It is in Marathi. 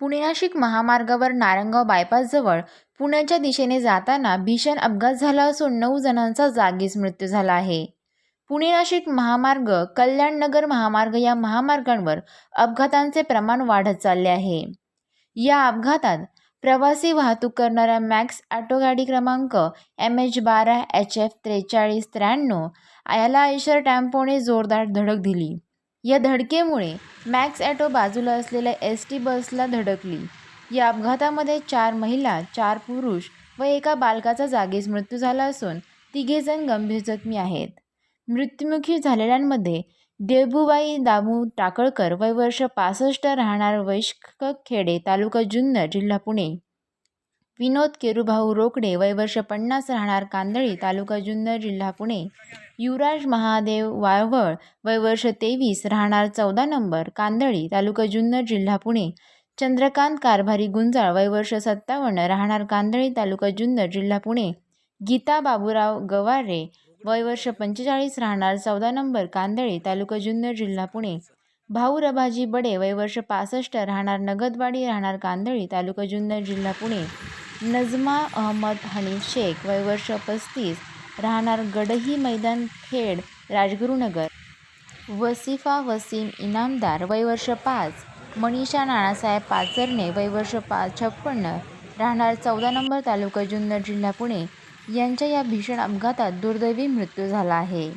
पुणे नाशिक महामार्गावर नारंगाव बायपासजवळ पुण्याच्या दिशेने जाताना भीषण अपघात झाला असून नऊ जणांचा जागीच मृत्यू झाला आहे. पुणे नाशिक महामार्ग कल्याणनगर महामार्ग या महामार्गांवर अपघातांचे प्रमाण वाढत चालले आहे. या अपघातात प्रवासी वाहतूक करणाऱ्या मॅक्स ऑटो गाडी क्रमांक एम एच बारा एच एफ त्रेचाळीस त्र्याण्णव याला ऐशर टॅम्पोने जोरदार धडक दिली. या धडकेमुळे मॅक्स ॲटो बाजूला असलेल्या एस टी बसला धडकली. या अपघातामध्ये चार महिला चार पुरुष व एका बालकाचा जागीच मृत्यू झाला असून तिघेजण गंभीर जखमी आहेत. मृत्युमुखी झालेल्यांमध्ये देवबुबाई दामू टाकळकर वय वर्ष पासष्ट राहणार वैष्कखेडे तालुका जुन्नर जिल्हा पुणे. विनोद केरुभाऊ रोकडे वय वर्ष पन्नास राहणार कांदळी तालुका जुन्नर जिल्हा पुणे. युवराज महादेव वाळवळ वय वर्ष तेवीस राहणार चौदा नंबर कांदळी तालुका जुन्नर जिल्हा पुणे. चंद्रकांत कारभारी गुंजाळ वय वर्ष सत्तावन्न राहणार कांदळी तालुका जुन्नर जिल्हा पुणे. गीता बाबूराव गवारे वय वर्ष पंचेचाळीस राहणार चौदा नंबर कांदळी तालुका जुन्नर जिल्हा पुणे. भाऊ रभाजी बडे वय वर्ष पासष्ट राहणार नगदवाडी राहणार कांदळी तालुका जुन्नर जिल्हा पुणे. नजमा अहमद हनी शेख वय वर्ष पस्तीस राहणार गडही मैदान खेड राजगुरुनगर. वसिफा वसीम इनामदार वय वर्ष पाच मनीषा नानासाहेब पाचरणे वय वर्ष पाच छप्पन्न राहणार चौदा नंबर तालुका जुन्नर जिल्हा पुणे. यांच्या या भीषण अपघातात दुर्दैवी मृत्यू झाला आहे.